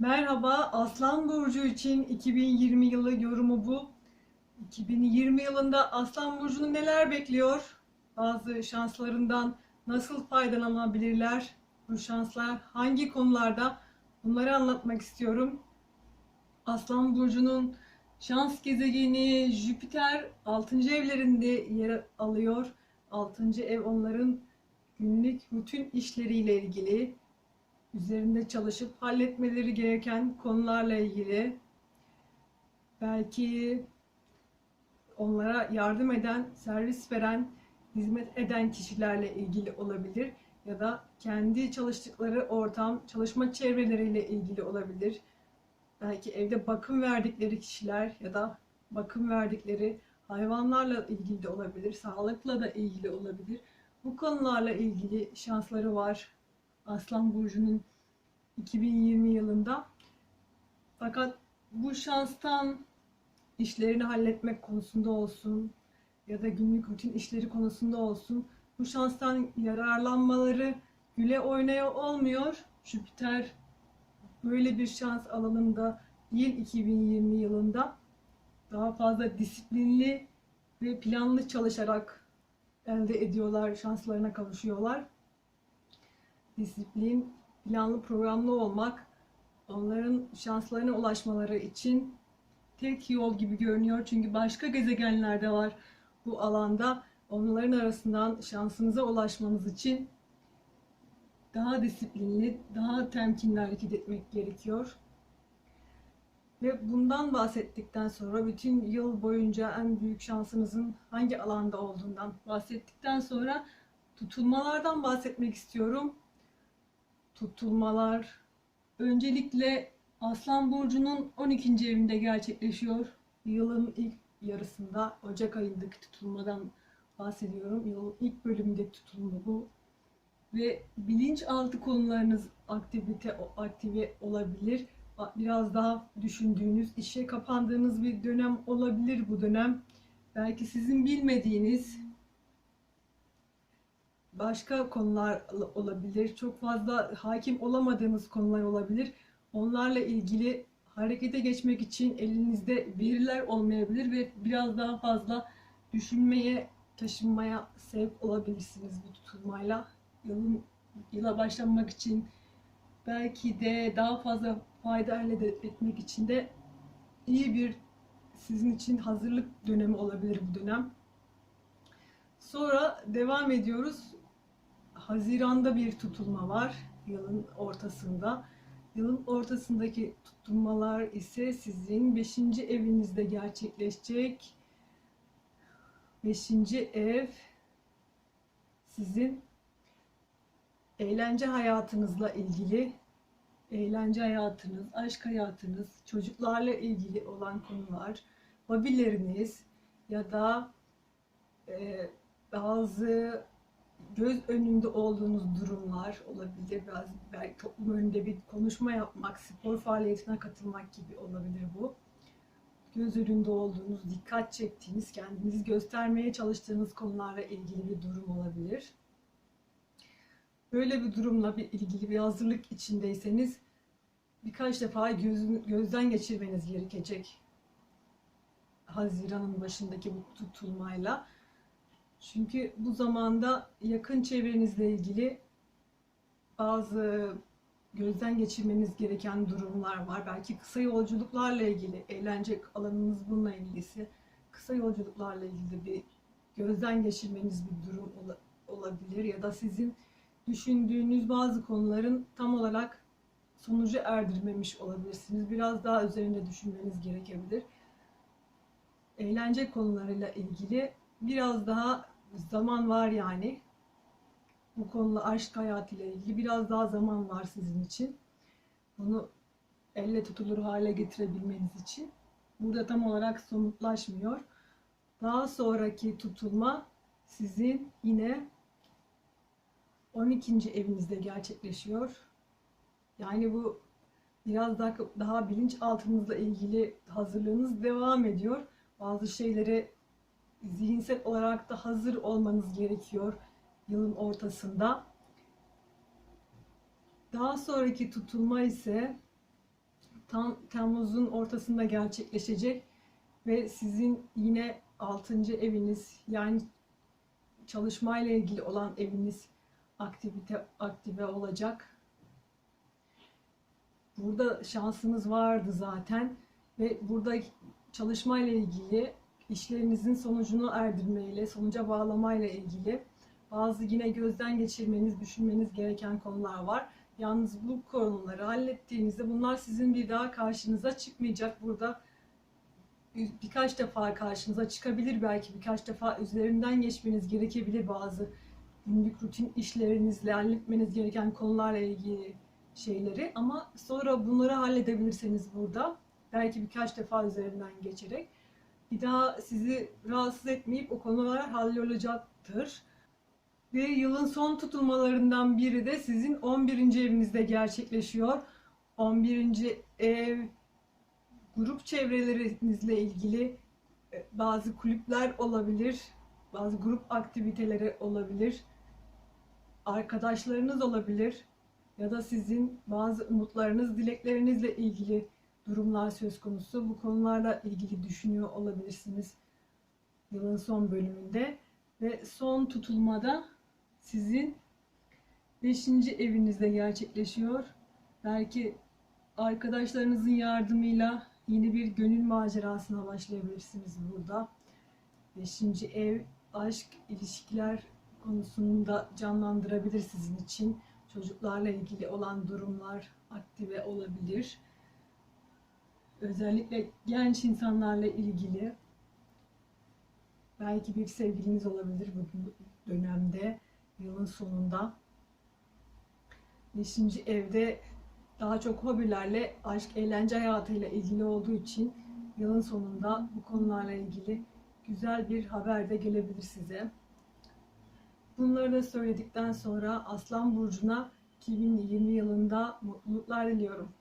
Merhaba, Aslan Burcu için 2020 yılı yorumu bu. 2020 yılında Aslan Burcu'nu neler bekliyor? Bazı şanslarından nasıl faydalanabilirler? Bu şanslar hangi konularda? Bunları anlatmak istiyorum. Aslan Burcu'nun şans gezegeni Jüpiter 6. evlerinde yer alıyor. 6. ev onların günlük rutin işleriyle ilgili üzerinde çalışıp halletmeleri gereken konularla ilgili belki onlara yardım eden, servis veren, hizmet eden kişilerle ilgili olabilir ya da kendi çalıştıkları ortam, çalışma çevreleriyle ilgili olabilir. Belki evde bakım verdikleri kişiler ya da bakım verdikleri hayvanlarla ilgili de olabilir, sağlıkla da ilgili olabilir. Bu konularla ilgili şansları var Aslan Burcu'nun 2020 yılında. Fakat bu şanstan işlerini halletmek konusunda olsun ya da günlük rutin işleri konusunda olsun bu şanstan yararlanmaları güle oynaya olmuyor. Jüpiter böyle bir şans alanında değil 2020 yılında daha fazla disiplinli ve planlı çalışarak elde ediyorlar, şanslarına kavuşuyorlar. Disiplin, planlı programlı olmak onların şanslarına ulaşmaları için tek yol gibi görünüyor. Çünkü başka gezegenler de var bu alanda. Onların arasından şansınıza ulaşmanız için daha disiplinli, daha temkinli hareket etmek gerekiyor. Ve bundan bahsettikten sonra bütün yıl boyunca en büyük şansınızın hangi alanda olduğundan bahsettikten sonra tutulmalardan bahsetmek istiyorum. Tutulmalar öncelikle Aslan Burcu'nun 12. evinde gerçekleşiyor. Yılın ilk yarısında Ocak ayındaki tutulmadan bahsediyorum. Yılın ilk bölümünde tutulma bu. Ve bilinçaltı konularınız aktivite aktive olabilir biraz daha düşündüğünüz, işe kapandığınız bir dönem olabilir bu dönem. Belki sizin bilmediğiniz başka konular olabilir. Çok fazla hakim olamadığınız konular olabilir. Onlarla ilgili harekete geçmek için elinizde veriler olmayabilir ve biraz daha fazla düşünmeye, taşınmaya sevk olabilirsiniz bu tutulmayla. Yılın, yıla başlamak için belki de daha fazla fayda elde etmek için de iyi bir sizin için hazırlık dönemi olabilir bu dönem. Sonra devam ediyoruz. Haziranda bir tutulma var yılın ortasında. Yılın ortasındaki tutulmalar ise sizin 5. evinizde gerçekleşecek. 5. ev sizin eğlence hayatınızla ilgili eğlence hayatınız, aşk hayatınız, çocuklarla ilgili olan konular, hobileriniz ya da e, bazı göz önünde olduğunuz durumlar olabilir. Biraz belki toplum önünde bir konuşma yapmak, spor faaliyetine katılmak gibi olabilir bu. Göz önünde olduğunuz, dikkat çektiğiniz, kendinizi göstermeye çalıştığınız konularla ilgili bir durum olabilir. Böyle bir durumla bir ilgili bir hazırlık içindeyseniz birkaç defa gözün, gözden geçirmeniz gerekecek. Haziran'ın başındaki bu tutulmayla. Çünkü bu zamanda yakın çevrenizle ilgili bazı gözden geçirmeniz gereken durumlar var. Belki kısa yolculuklarla ilgili, eğlence alanınız bununla ilgilisi, kısa yolculuklarla ilgili bir gözden geçirmeniz bir durum olabilir ya da sizin düşündüğünüz bazı konuların tam olarak sonucu erdirmemiş olabilirsiniz. Biraz daha üzerinde düşünmeniz gerekebilir. Eğlence konularıyla ilgili biraz daha zaman var yani. Bu konuda aşk hayatıyla ilgili biraz daha zaman var sizin için. Bunu elle tutulur hale getirebilmeniz için. Burada tam olarak somutlaşmıyor. Daha sonraki tutulma sizin yine 12. evinizde gerçekleşiyor. Yani bu biraz daha, daha bilinçaltınızla ilgili hazırlığınız devam ediyor. Bazı şeylere zihinsel olarak da hazır olmanız gerekiyor yılın ortasında. Daha sonraki tutulma ise tam Temmuz'un ortasında gerçekleşecek ve sizin yine 6. eviniz yani çalışmayla ilgili olan eviniz aktivite aktive olacak. Burada şansınız vardı zaten ve burada çalışmayla ilgili işlerinizin sonucunu erdirmeyle, sonuca bağlamayla ilgili bazı yine gözden geçirmeniz, düşünmeniz gereken konular var. Yalnız bu konuları hallettiğinizde bunlar sizin bir daha karşınıza çıkmayacak. Burada birkaç defa karşınıza çıkabilir belki birkaç defa üzerinden geçmeniz gerekebilir bazı günlük rutin işlerinizle halletmeniz gereken konularla ilgili şeyleri ama sonra bunları halledebilirseniz burada belki birkaç defa üzerinden geçerek bir daha sizi rahatsız etmeyip o konular hallolacaktır. Ve yılın son tutulmalarından biri de sizin 11. evinizde gerçekleşiyor. 11. ev grup çevrelerinizle ilgili e, bazı kulüpler olabilir, bazı grup aktiviteleri olabilir, arkadaşlarınız olabilir ya da sizin bazı umutlarınız, dileklerinizle ilgili durumlar söz konusu. Bu konularla ilgili düşünüyor olabilirsiniz yılın son bölümünde ve son tutulmada sizin 5. evinizde gerçekleşiyor. Belki arkadaşlarınızın yardımıyla yeni bir gönül macerasına başlayabilirsiniz burada. 5. ev aşk, ilişkiler konusunda canlandırabilir sizin için. Çocuklarla ilgili olan durumlar aktive olabilir. Özellikle genç insanlarla ilgili belki bir sevgiliniz olabilir bu dönemde, yılın sonunda. Beşinci evde daha çok hobilerle, aşk, eğlence hayatıyla ilgili olduğu için yılın sonunda bu konularla ilgili güzel bir haber de gelebilir size. Bunları da söyledikten sonra Aslan Burcu'na 2020 yılında mutluluklar diliyorum.